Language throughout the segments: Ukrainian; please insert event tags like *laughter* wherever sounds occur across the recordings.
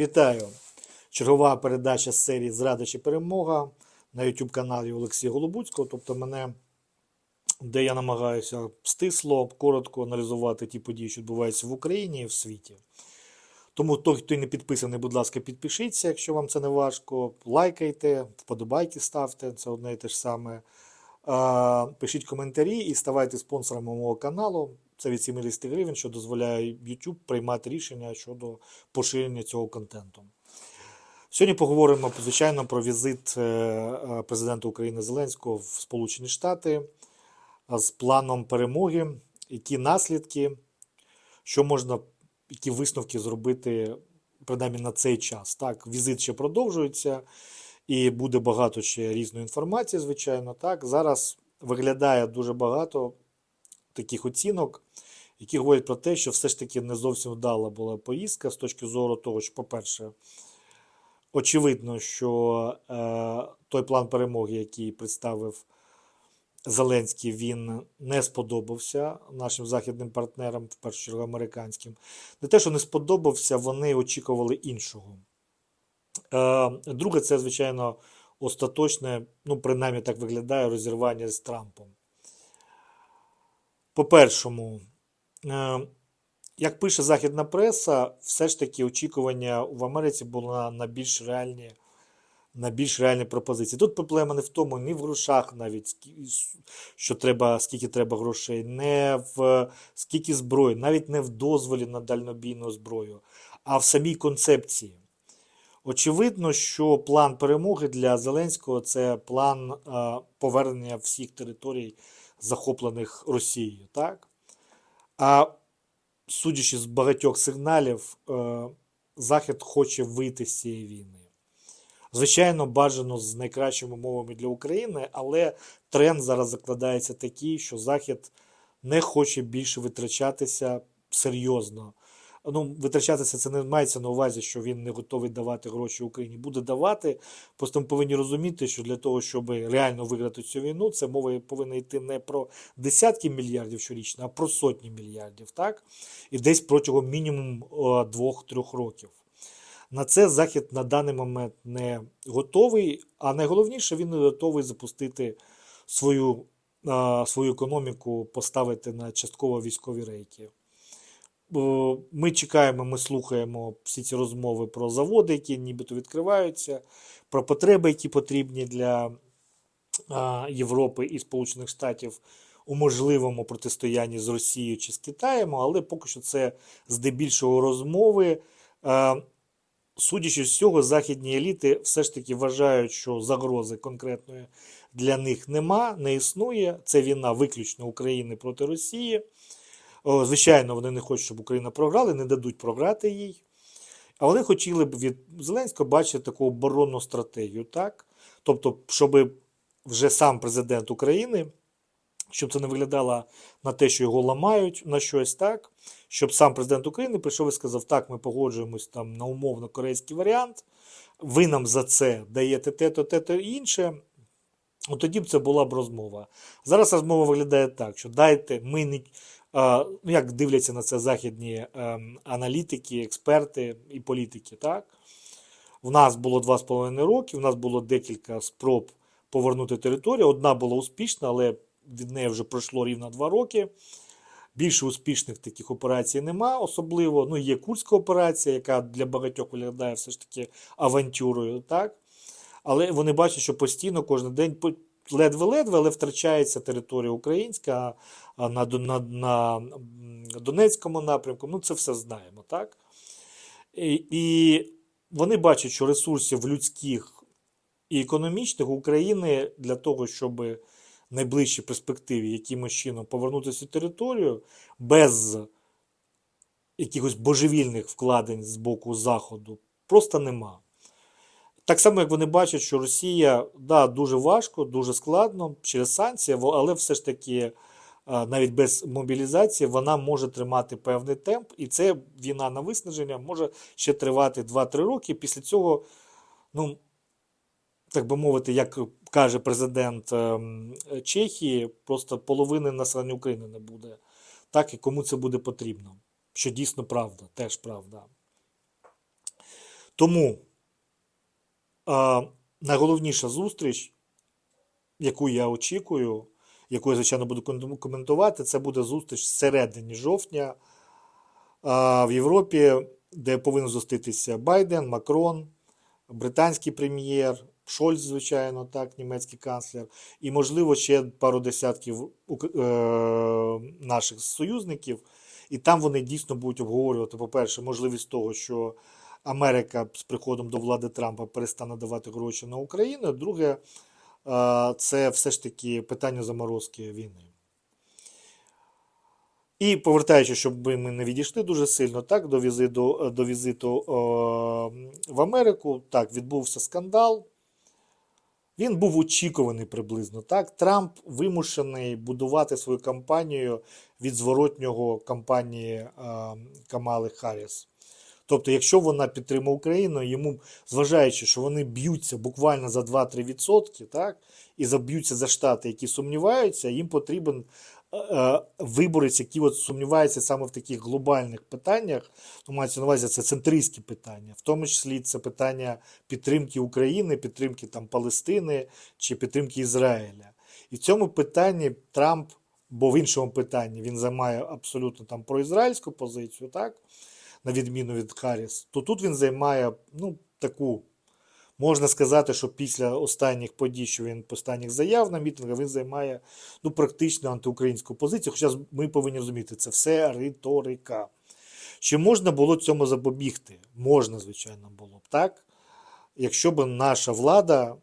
Вітаю! Чергова передача з серії Зрада чи перемога на YouTube каналі Олексія Голобуцького. Тобто мене, де я намагаюся стисло, коротко аналізувати ті події, що відбуваються в Україні і в світі. Тому той, хто не підписаний, будь ласка, підпишіться, якщо вам це не важко. Лайкайте, вподобайки ставте, це одне і те ж саме. Пишіть коментарі і ставайте спонсорами мого каналу. Це від 70 гривень, що дозволяє YouTube приймати рішення щодо поширення цього контенту. Сьогодні поговоримо, звичайно, про візит е, е, президента України Зеленського в Сполучені Штати з планом перемоги, які наслідки, що можна, які висновки зробити принаймні на цей час. Так, візит ще продовжується і буде багато ще різної інформації, звичайно. Так, зараз виглядає дуже багато таких оцінок, які говорять про те, що все ж таки не зовсім вдала була поїздка з точки зору того, що, по-перше, очевидно, що е, той план перемоги, який представив Зеленський, він не сподобався нашим західним партнерам, в першу чергу американським. Не те, що не сподобався, вони очікували іншого. Е, друге, це, звичайно, остаточне, ну, принаймні так виглядає, розірвання з Трампом. По-першому, е, як пише західна преса, все ж таки очікування в Америці було на, на більш реальні. На більш реальні пропозиції. Тут проблема не в тому, ні в грошах навіть, що треба, скільки треба грошей, не в скільки зброї, навіть не в дозволі на дальнобійну зброю, а в самій концепції. Очевидно, що план перемоги для Зеленського це план е, повернення всіх територій, захоплених Росією. Так? А судячи з багатьох сигналів, е, Захід хоче вийти з цієї війни. Звичайно, бажано з найкращими умовами для України, але тренд зараз закладається такий, що Захід не хоче більше витрачатися серйозно. Ну, витрачатися це не мається на увазі, що він не готовий давати гроші Україні. Буде давати. Просто ми повинні розуміти, що для того, щоб реально виграти цю війну, це мова повинна йти не про десятки мільярдів щорічно, а про сотні мільярдів, так? І десь протягом мінімум двох-трьох років. На це Захід на даний момент не готовий, а найголовніше, він не готовий запустити свою, свою економіку, поставити на частково військові рейки. Ми чекаємо, ми слухаємо всі ці розмови про заводи, які нібито відкриваються, про потреби, які потрібні для Європи і Сполучених Штатів у можливому протистоянні з Росією чи з Китаєм, але поки що це здебільшого розмови. Судячи з цього, західні еліти все ж таки вважають, що загрози конкретної для них нема, не існує. Це війна виключно України проти Росії. Звичайно, вони не хочуть, щоб Україна програла, не дадуть програти їй. А вони хотіли б від Зеленського бачити таку оборонну стратегію, так? Тобто, щоб вже сам президент України, щоб це не виглядало на те, що його ламають на щось так, щоб сам президент України прийшов і сказав: так, ми погоджуємось там на умовно корейський варіант, ви нам за це даєте те-то, те-то інше. От тоді б це була б розмова. Зараз розмова виглядає так, що дайте ми не. Ну, як дивляться на це західні ем, аналітики, експерти і політики, так? В нас було 2,5 роки, в нас було декілька спроб повернути територію. Одна була успішна, але від неї вже пройшло рівно 2 роки. Більше успішних таких операцій нема, особливо. Ну, є Курська операція, яка для багатьох виглядає все ж таки авантюрою, так? Але вони бачать, що постійно кожен день ледве-ледве, але втрачається територія українська на, на, на Донецькому напрямку. Ну, це все знаємо, так? І, і вони бачать, що ресурсів людських і економічних України для того, щоб в найближчій перспективі якимось чином повернути цю територію без якихось божевільних вкладень з боку Заходу, просто нема. Так само, як вони бачать, що Росія да, дуже важко, дуже складно через санкції, але все ж таки навіть без мобілізації вона може тримати певний темп, і це війна на виснаження може ще тривати 2-3 роки. Після цього, ну, так би мовити, як каже президент ем, Чехії, просто половини населення України не буде. Так і кому це буде потрібно. Що дійсно правда, теж правда. Тому а, найголовніша зустріч, яку я очікую, яку я, звичайно, буду коментувати, це буде зустріч всередині жовтня а, в Європі, де повинен зустрітися Байден, Макрон, британський прем'єр, Шольц, звичайно, так, німецький канцлер, і, можливо, ще пару десятків е, наших союзників. І там вони дійсно будуть обговорювати, по-перше, можливість того, що Америка з приходом до влади Трампа перестане давати гроші на Україну. Друге, е, це все ж таки питання заморозки війни. І повертаючись, щоб ми не відійшли дуже сильно, так, до візиту, до візиту е, в Америку, так, відбувся скандал. Він був очікуваний приблизно. Так? Трамп вимушений будувати свою кампанію від зворотнього кампанії е, Камали Харріс. Тобто, якщо вона підтримує Україну, йому, зважаючи, що вони б'ються буквально за 2-3%, так, і заб'ються за штати, які сумніваються, їм потрібен е, е, виборець, який от сумнівається саме в таких глобальних питаннях, ну, мається на увазі, це центристські питання, в тому числі це питання підтримки України, підтримки там Палестини чи підтримки Ізраїля. І в цьому питанні Трамп, бо в іншому питанні він займає абсолютно там проізраїльську позицію, так, на відміну від Харріс, то тут він займає ну, таку. Можна сказати, що після останніх подій, що він останніх заяв на мітингах, він займає ну, практично антиукраїнську позицію. Хоча ми повинні розуміти, це все риторика. Чи можна було цьому запобігти? Можна, звичайно, було б так, якщо б наша влада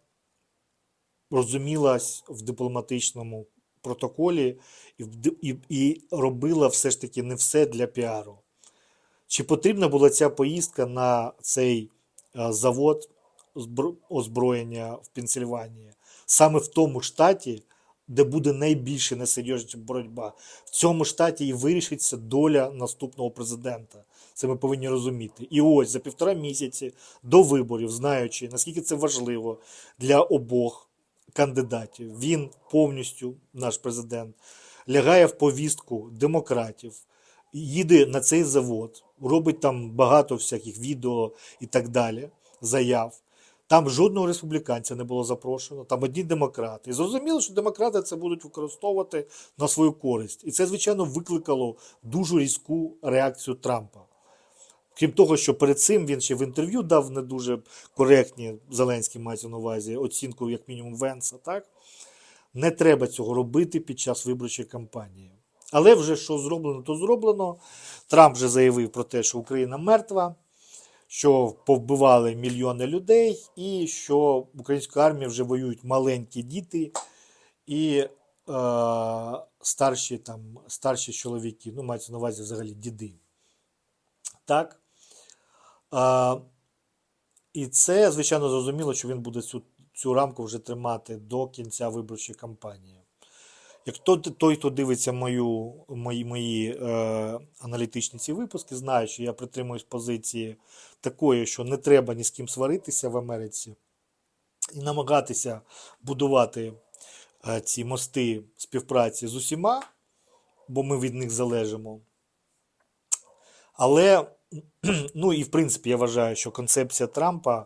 розумілась в дипломатичному протоколі і, і, і робила все ж таки не все для піару. Чи потрібна була ця поїздка на цей е, завод озбро- озброєння в Пенсильванії, саме в тому штаті, де буде найбільша несерйозна боротьба. В цьому штаті і вирішиться доля наступного президента. Це ми повинні розуміти. І ось за півтора місяці до виборів, знаючи, наскільки це важливо для обох кандидатів, він повністю, наш президент, лягає в повістку демократів, їде на цей завод, робить там багато всяких відео і так далі, заяв. Там жодного республіканця не було запрошено, там одні демократи. І зрозуміло, що демократи це будуть використовувати на свою користь. І це, звичайно, викликало дуже різку реакцію Трампа. Крім того, що перед цим він ще в інтерв'ю дав не дуже коректні, Зеленський мається на увазі, оцінку, як мінімум, Венса, так? Не треба цього робити під час виборчої кампанії. Але вже що зроблено, то зроблено. Трамп вже заявив про те, що Україна мертва, що повбивали мільйони людей, і що в українській армії вже воюють маленькі діти і е, старші, там, старші чоловіки, ну, мається на увазі взагалі діди. Так. А, і це, звичайно, зрозуміло, що він буде цю, цю рамку вже тримати до кінця виборчої кампанії. Як той, хто дивиться мою, мої, мої е, аналітичні ці випуски, знає, що я притримуюсь позиції такої, що не треба ні з ким сваритися в Америці і намагатися будувати е, ці мости співпраці з усіма, бо ми від них залежимо. Але, *clears throat* ну і в принципі, я вважаю, що концепція Трампа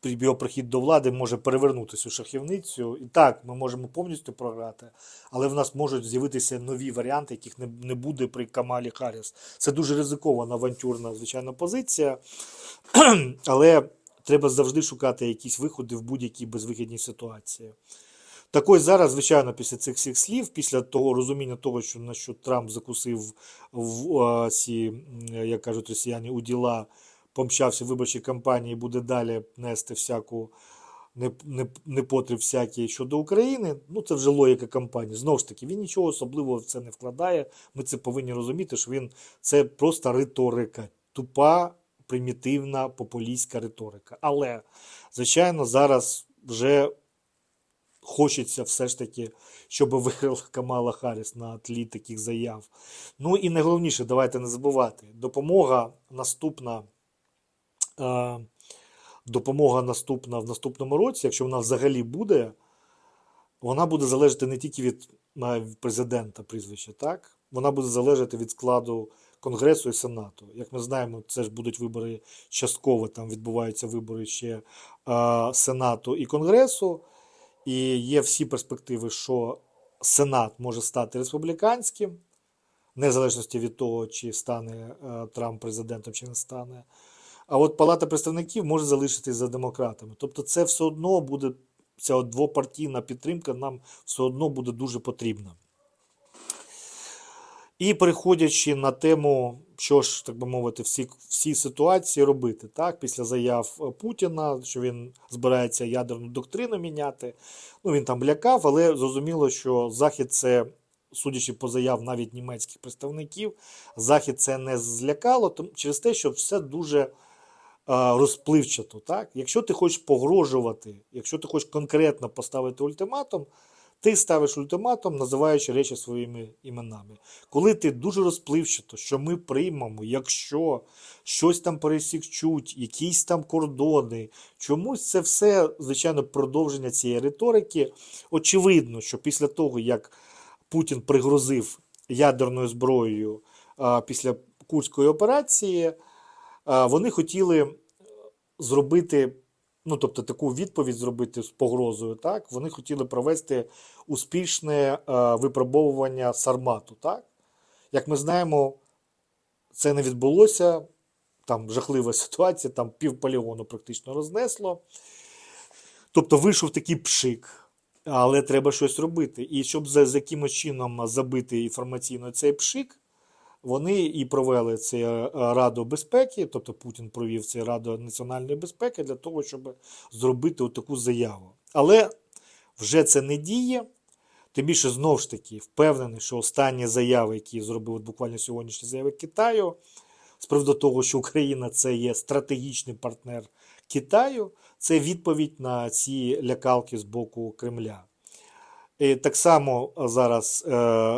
при його прихід до влади може перевернутися у шахівницю. І так, ми можемо повністю програти, але в нас можуть з'явитися нові варіанти, яких не, не буде при Камалі Харріс. Це дуже ризикована авантюрна, звичайно, позиція. *clears throat* але треба завжди шукати якісь виходи в будь-якій безвихідній ситуації. Так ось зараз, звичайно, після цих всіх слів, після того розуміння того, що на що Трамп закусив в ці, як кажуть росіяни, у діла, помчався в виборчій кампанії, буде далі нести всяку неп- неп- непотріб всякі щодо України. Ну, це вже логіка кампанії. Знову ж таки, він нічого особливого в це не вкладає. Ми це повинні розуміти, що він це просто риторика, тупа, примітивна, популістська риторика. Але, звичайно, зараз вже хочеться все ж таки, щоб виграла Камала Харріс на тлі таких заяв. Ну і найголовніше, давайте не забувати, допомога наступна. Е, Допомога наступна в наступному році, якщо вона взагалі буде, вона буде залежати не тільки від е, президента прізвища, так? Вона буде залежати від складу Конгресу і Сенату. Як ми знаємо, це ж будуть вибори частково, там відбуваються вибори ще е, Сенату і Конгресу. І є всі перспективи, що Сенат може стати республіканським, незалежності від того, чи стане Трамп президентом, чи не стане. А от Палата представників може залишитись за демократами. Тобто, це все одно буде ця двопартійна підтримка нам все одно буде дуже потрібна. І переходячи на тему, що ж, так би мовити, всі, всі ситуації робити, так, після заяв Путіна, що він збирається ядерну доктрину міняти. Ну, він там лякав, але зрозуміло, що Захід це, судячи по заяв навіть німецьких представників, Захід це не злякало через те, що все дуже розпливчато. Так? Якщо ти хочеш погрожувати, якщо ти хочеш конкретно поставити ультиматум, ти ставиш ультиматум, називаючи речі своїми іменами. Коли ти дуже розпливчато, що ми приймемо, якщо щось там пересікчуть, якісь там кордони, чомусь це все, звичайно, продовження цієї риторики. Очевидно, що після того, як Путін пригрозив ядерною зброєю після Курської операції, вони хотіли зробити, ну тобто таку відповідь зробити з погрозою. Так, вони хотіли провести успішне е, випробовування Сармату. Так, як ми знаємо, це не відбулося. Там жахлива *laughs* ситуація, там пів полігону практично рознесло. Тобто вийшов такий пшик, але треба щось робити. І щоб за, за якимось чином забити інформаційно цей пшик, вони і провели це е, Раду безпеки, тобто Путін провів це Раду національної безпеки для того, щоб зробити таку заяву. Але вже це не діє. Тим більше знову ж таки впевнений, що останні заяви, які зробив буквально сьогоднішні заяви Китаю, з приводу того, що Україна це є стратегічний партнер Китаю, це відповідь на ці лякалки з боку Кремля. І так само зараз е,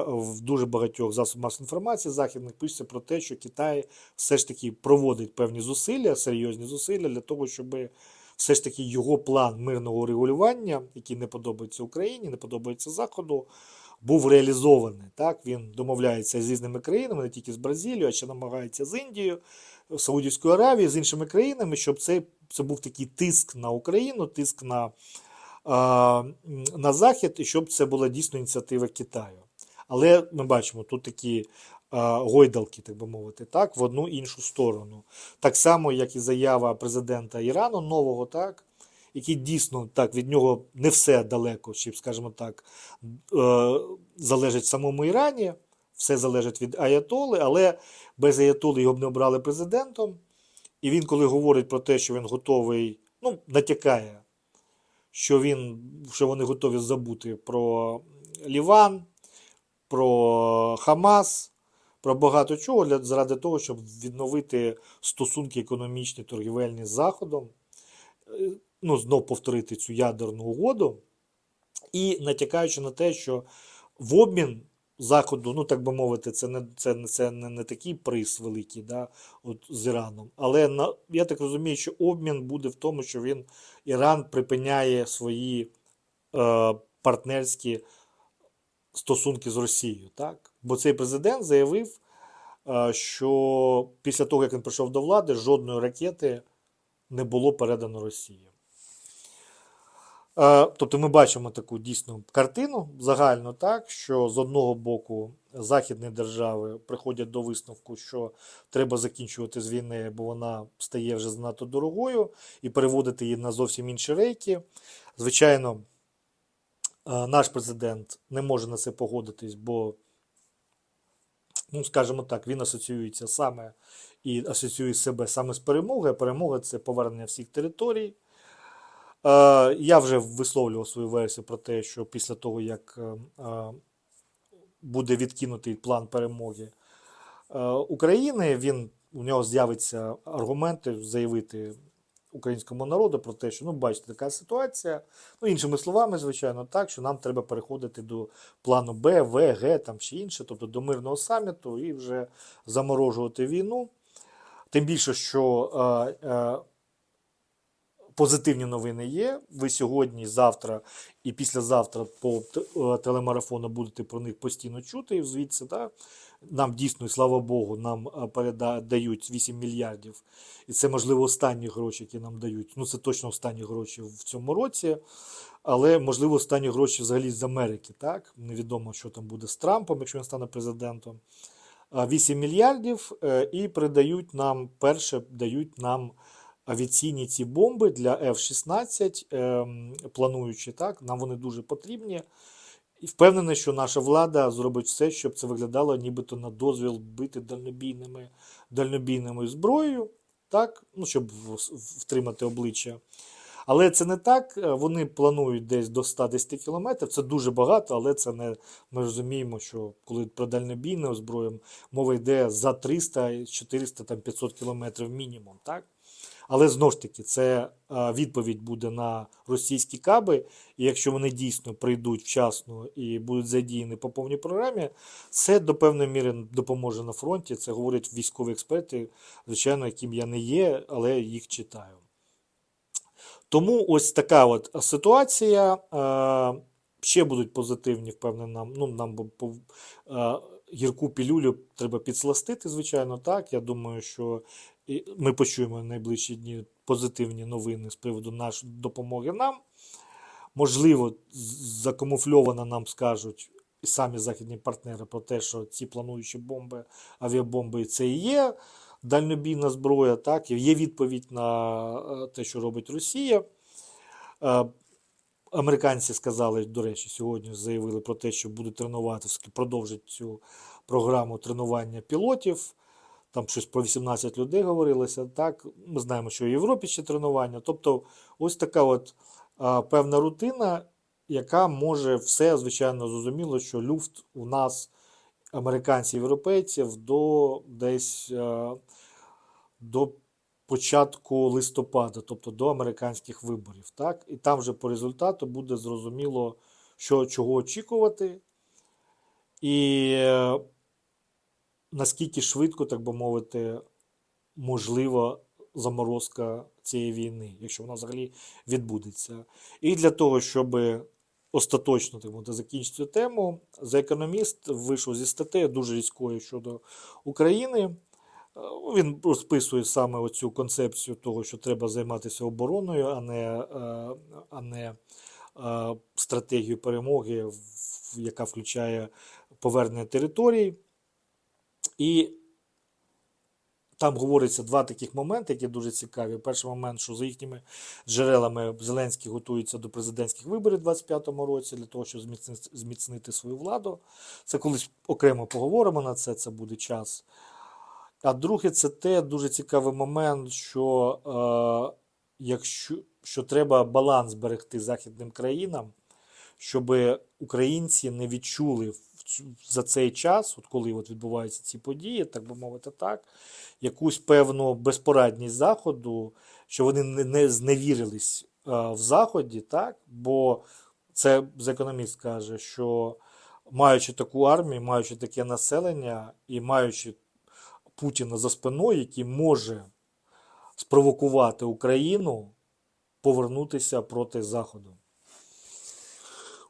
в дуже багатьох засобах масової інформації західних пишеться про те, що Китай все ж таки проводить певні зусилля, серйозні зусилля для того, щоб все ж таки його план мирного регулювання, який не подобається Україні, не подобається Заходу, був реалізований. Так, він домовляється з різними країнами, не тільки з Бразилією, а ще намагається з Індією, Саудівською Аравією, з іншими країнами, щоб це, це був такий тиск на Україну, тиск на, на Захід, і щоб це була дійсно ініціатива Китаю. Але ми бачимо тут такі гойдалки, так би мовити, так, в одну іншу сторону. Так само, як і заява президента Ірану нового, так, який дійсно так від нього не все далеко, чи, скажімо так, е, залежить самому Ірані, все залежить від Аятоли, але без Аятоли його б не обрали президентом. І він, коли говорить про те, що він готовий, ну, натякає, що, він, що вони готові забути про Ліван, про Хамас, про багато чого для, заради того, щоб відновити стосунки економічні, торгівельні з Заходом, е, ну, знов повторити цю ядерну угоду, і натякаючи на те, що в обмін Заходу, ну так би мовити, це не, це, це не, не такий приз великий да, от, з Іраном. Але на, я так розумію, що обмін буде в тому, що він Іран припиняє свої е, партнерські стосунки з Росією. Так? Бо цей президент заявив, е, що після того, як він прийшов до влади, жодної ракети не було передано Росії. Е, Тобто ми бачимо таку дійсну картину загально, так, що з одного боку західні держави приходять до висновку, що треба закінчувати з війни, бо вона стає вже занадто дорогою, і переводити її на зовсім інші рейки. Звичайно, е, наш президент не може на це погодитись, бо, ну, скажімо так, він асоціюється саме і асоціює себе саме з перемогою. Перемога це повернення всіх територій. Е, Я вже висловлював свою версію про те, що після того, як е, е, буде відкинутий план перемоги України, він, у нього з'явиться аргументи заявити українському народу про те, що ну, бачите, така ситуація. Ну, іншими словами, звичайно, так, що нам треба переходити до плану Б, В, Г там чи інше, тобто до мирного саміту і вже заморожувати війну. Тим більше, що позитивні новини є. Ви сьогодні, завтра і післязавтра по е, телемарафону будете про них постійно чути і звідси, да? Нам дійсно, і слава Богу, нам е, переда- дають 8 мільярдів. І це, можливо, останні гроші, які нам дають. Ну, це точно останні гроші в цьому році. Але, можливо, останні гроші взагалі з Америки. Так? Невідомо, що там буде з Трампом, якщо він стане президентом. 8 мільярдів е, і передають нам, перше, дають нам авіаційні ці бомби для F-16, ем, плануючи так, нам вони дуже потрібні. І впевнений, що наша влада зробить все, щоб це виглядало нібито на дозвіл бити дальнобійними, дальнобійною зброєю, так? ну, щоб втримати обличчя. Але це не так. Е, Вони планують десь до 110 кілометрів. Це дуже багато, але це не ми розуміємо, що коли про дальнобійне озброєння, мова йде за 300, 400, там 500 кілометрів мінімум. Так? Але знову ж таки, це е, відповідь буде на російські каби. І якщо вони дійсно прийдуть вчасно і будуть задіяні по повній програмі, це до певної міри допоможе на фронті. Це говорять військові експерти, звичайно, яким я не є, але їх читаю. Тому ось така от ситуація. Е, Ще будуть позитивні, впевнений, нам. Ну, нам по- е, гірку пілюлю треба підсластити, звичайно, так. Я думаю, що і ми почуємо в найближчі дні позитивні новини з приводу нашої допомоги нам. Можливо, закамуфльовано нам скажуть і самі західні партнери про те, що ці плануючі бомби, авіабомби це і є дальнобійна зброя. Так, є відповідь на е, те, що робить Росія. Е, Американці сказали, до речі, сьогодні заявили про те, що будуть тренувати, продовжать цю програму тренування пілотів. Там щось про 18 людей говорилося. Так, ми знаємо, що в Європі ще тренування. Тобто, ось така от а, певна рутина, яка може все, звичайно, зрозуміло, що люфт у нас, американців, європейців, до десь е, до початку листопада, тобто до американських виборів. Так? І там вже по результату буде зрозуміло, що, чого очікувати. І е, наскільки швидко, так би мовити, можлива заморозка цієї війни, якщо вона взагалі відбудеться. І для того, щоб остаточно так мовити, закінчити цю тему, за економіст вийшов зі статтею дуже різкою щодо України. Е, Він розписує саме оцю концепцію того, що треба займатися обороною, а не, е, а не е, стратегією перемоги, яка включає повернення територій. І там говориться два таких моменти, які дуже цікаві. Перший момент, що за їхніми джерелами Зеленський готується до президентських виборів у 2025 році для того, щоб зміцнити, свою владу. Це колись окремо поговоримо на це, це буде час. А друге, це те дуже цікавий момент, що е, якщо що треба баланс зберегти західним країнам, щоб українці не відчули за цей час, от коли от відбуваються ці події, так би мовити, так, якусь певну безпорадність Заходу, що вони не, не зневірились е, в Заході, так, бо це з економіст каже, що маючи таку армію, маючи таке населення і маючи Путіна за спиною, який може спровокувати Україну повернутися проти Заходу.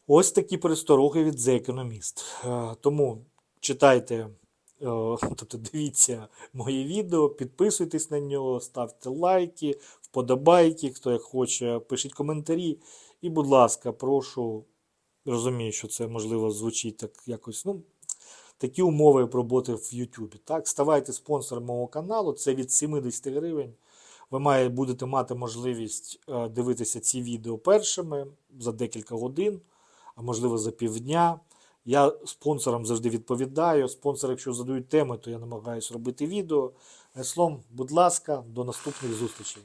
Ось такі перестороги від The Economist. Е, Тому читайте, е, тобто дивіться моє відео, підписуйтесь на нього, ставте лайки, вподобайки, хто як хоче, пишіть коментарі. І, будь ласка, прошу, розумію, що це можливо звучить так якось. ну, Такі умови роботи в Ютубі. Так, ставайте спонсором мого каналу, це від 70 гривень. Ви має, будете мати можливість е, дивитися ці відео першими за декілька годин, а можливо за півдня. Я спонсорам завжди відповідаю. Спонсори, якщо задають теми, то я намагаюся робити відео. Е, Словом, будь ласка, до наступних зустрічей.